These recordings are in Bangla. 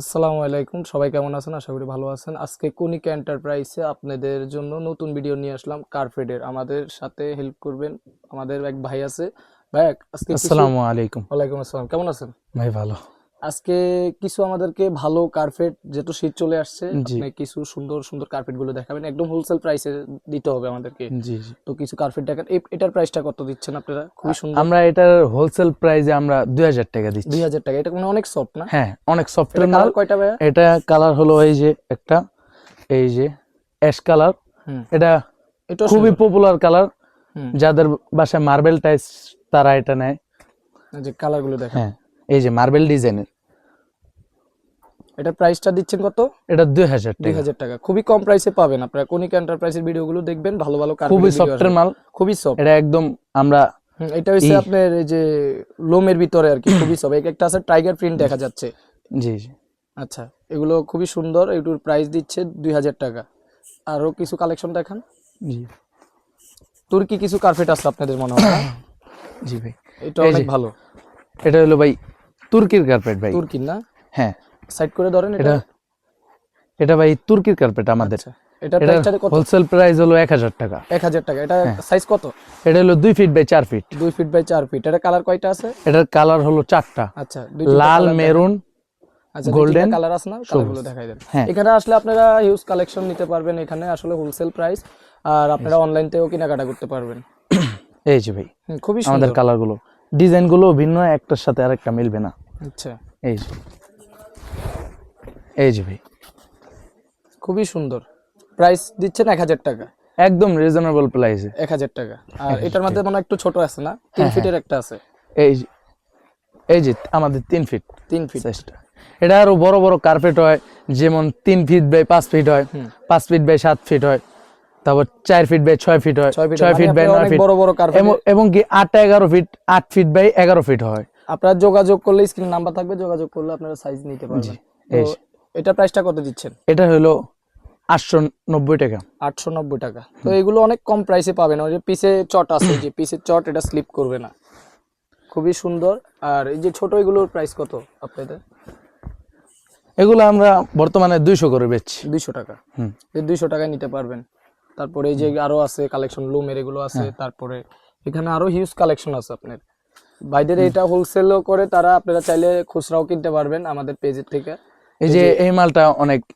আসসালামু আলাইকুম। সবাই কেমন আছেন? আশা করি ভালো আছেন। আজকে কনিকা এন্টারপ্রাইজে আপনাদের জন্য নতুন ভিডিও নিয়ে আসলাম কার্পেটের আমাদের সাথে হেল্প করবেন আমাদের এক ভাই আছে। ভাই আজকে আসসালামু আলাইকুম। ওয়ালাইকুম আসসালাম। কেমন আছেন? ভাই ভালো। আজকে কিছু আমাদেরকে ভালো কার্পেট যেহেতু শীত চলে আসছে আপনি কিছু সুন্দর সুন্দর কার্পেটগুলো দেখাবেন। একদম হোলসেল প্রাইসে দিতে হবে আমাদেরকে। তো কিছু কার্পেট দেখান। এটার প্রাইসটা কত দিচ্ছেন আপনারা? খুবই সুন্দর। আমরা এটার হোলসেল প্রাইসে আমরা দুই হাজার টাকা দিচ্ছি। দুই হাজার টাকা। এটা মানে অনেক সফট না? হ্যাঁ অনেক সফট কালার কয়টা এটা কালার হলো এই যে একটা এই যে অ্যাশ কালার এটা এটা খুবই পপুলার কালার যাদের বাসায় মার্বেল টাইস তারা এটা নেয়। যে কালারগুলো দেখেন। হ্যাঁ এই যে মার্বেল ডিজাইনের এটা প্রাইসটা দিচ্ছেন কত? এটা দুই হাজার দুই টাকা হাজার টাকা। খুবই কম প্রাইসে পাবেন। আপনারা কনিকা এন্টারপ্রাইজের ভিডিওগুলো দেখবেন ভালো ভালো খুবই সফটের মাল। খুবই সফট এটা একদম আমরা এটা হচ্ছে আপনার এই যে লোমের ভিতরে আর কি খুবই সফট একটা আছে টাইগার প্রিন্ট দেখা যাচ্ছে। জি জি। আচ্ছা এগুলো খুবই সুন্দর এগুলোর প্রাইস দিচ্ছে দুই হাজার টাকা। আরও কিছু কালেকশন দেখান? জি। তুর্কি কিছু কার্পেট আছে আপনাদের মনে হয়? জি ভাই। এটা অনেক ভালো। এটা হলো ভাই তুর্কির কার্পেট ভাই। তুর্কির না? হ্যাঁ। সাইড করে ধরেন এটা? এটা ভাই তুর্কির কার্পেট আমাদের। আচ্ছা এটা এটা প্রাইসটা কত? হোলসেল প্রাইস হলো এক হাজার টাকা। এক হাজার টাকা। এটা হ্যাঁ। সাইজ কত? এটা হলো দুই ফিট বাই চার ফিট দুই ফিট বাই চার ফিট এটা কালার কয়টা আছে? এটার কালার হলো চারটা। আচ্ছা লাল মেরুন আচ্ছা গোল্ডেন কালার আছে না? কালারগুলো দেখাই দেন। হ্যাঁ। এখানে আসলে আপনারা হিউজ কালেকশন নিতে পারবেন এখানে আসলে হোলসেল প্রাইস আর আপনারা অনলাইন থেকেও কেনাকাটা করতে পারবেন। এই যে ভাই। খুবই আমাদের সুন্দর। কালারগুলো। ডিজাইনগুলো ভিন্ন একটার সাথে আরেকটা মিলবে না। আচ্ছা। এই যে। এই যে ভাই। খুবই সুন্দর। প্রাইস দিচ্ছেন এক হাজার টাকা। একদম রিজনেবল প্রাইসে এক হাজার টাকা। আর এটার মধ্যে মনে একটু ছোট আছে না? তিন ফিটের একটা আছে। এই যে এই যে আমাদের তিন ফিট। তিন ফিট। সাইজটা এটা আরও বড় বড় কার্পেট হয় যেমন তিন ফিট বাই পাঁচ ফিট হয় পাঁচ ফিট বাই সাত ফিট হয় তারপর চার ফিট বাই ছয় ফিট হয় ছয় ফিট। বাই নয় ফিট। বড় বড় কার্পেট এবং- কি আট এগারো ফিট আট ফিট বাই এগারো ফিট হয়। আপনারা যোগাযোগ করলে স্ক্রিন নাম্বার থাকবে যোগাযোগ করলে আপনারা সাইজ নিতে পারবেন। এটা প্রাইসটা কত দিচ্ছেন? এটা হলো আটশো নব্বই টাকা। আটশো নব্বই টাকা। তো এগুলো অনেক কম প্রাইসে পাবেন। ওই যে পিসে চট আছে যে পিসের চট এটা স্লিপ করবে না। খুবই সুন্দর। আর এই যে ছোট এগুলোর প্রাইস কত আপনাদের? এগুলো আমরা বর্তমানে দুইশো করে বেচছি। দুইশো টাকা। হুম। এই দুইশো টাকায় নিতে পারবেন। তারপরে এই যে আরও আছে কালেকশন লুমের এগুলো আছে তারপরে এখানে আরও হিউজ কালেকশন আছে আপনার। ভাইদের এটা হোলসেলও করে তারা আপনারা চাইলে খুচরাও কিনতে পারবেন আমাদের পেজের থেকে। এই যে এই মালটা অনেক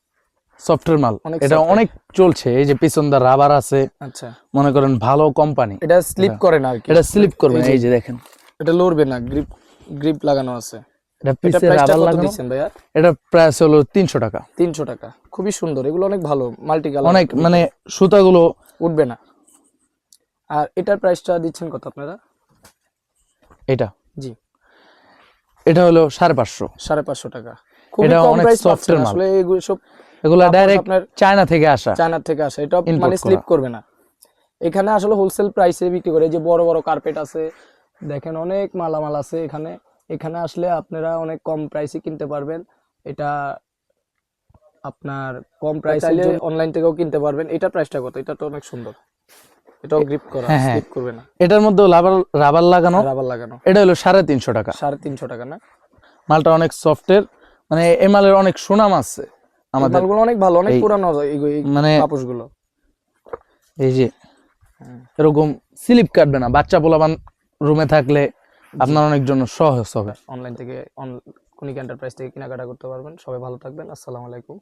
সফটওয়্যার মাল। অনেক এটা অনেক চলছে এই যে পিছন দা রাবার আছে। আচ্ছা। মনে করেন ভালো কোম্পানি এটা স্লিপ করে না আর কি। এটা স্লিপ করবে না, এই যে- দেখেন। এটা লড়বে না গ্রিপ গ্রিপ লাগানো আছে। এটা পিছে রাবার লাগানো? ভাইয়া? এটা প্রাইস হলো তিনশো টাকা। তিনশো টাকা। খুবই সুন্দর এগুলো অনেক ভালো মাল্টি কালার অনেক মানে সুতাগুলো উঠবে না। আর এটার প্রাইসটা দিচ্ছেন কত আপনারা? এটা। জি। এটা হলো সাড়ে পাঁচশো। সাড়ে পাঁচশো টাকা। এটা অনেক এর মাল। আসলে এগুলো সব এগুলো ডাইরেক্ট আপনার- চায়না থেকে আসা। চায়নার থেকে আসে। এটা মানে স্লিপ করবে না। এখানে আসলে হোলসেল প্রাইসে বিক্রি করে। যে বড় বড় কার্পেট আছে দেখেন অনেক মালামাল আছে এখানে। এখানে আসলে আপনারা অনেক কম প্রাইসে কিনতে পারবেন। এটা আপনার কম প্রাইস অনলাইন থেকেও কিনতে পারবেন। এটা প্রাইসটা কত? এটা তো অনেক সুন্দর। এটাও গ্রিপ করা হ্যাঁ, হ্যাঁ। স্লিপ করবে না। এটার মধ্যে রাবার রাবার লাগানো। রাবার লাগানো। এটা হলো সাড়ে তিনশো টাকা। সাড়ে তিনশো টাকা না? মালটা অনেক সফটের মানে এই মালের অনেক সুনাম আছে আমাদের। মালগুলো অনেক ভালো অনেক পুরানো মানে পাপোশগুলো এই যে এরকম স্লিপ কাটবে না বাচ্চা পোলাবান রুমে থাকলে আপনার অনেক জন্য সহজ হবে। অনলাইন থেকে কোনিক এন্টারপ্রাইজ থেকে কেনাকাটা করতে পারবেন। সবাই ভালো থাকবেন। আসসালামু আলাইকুম।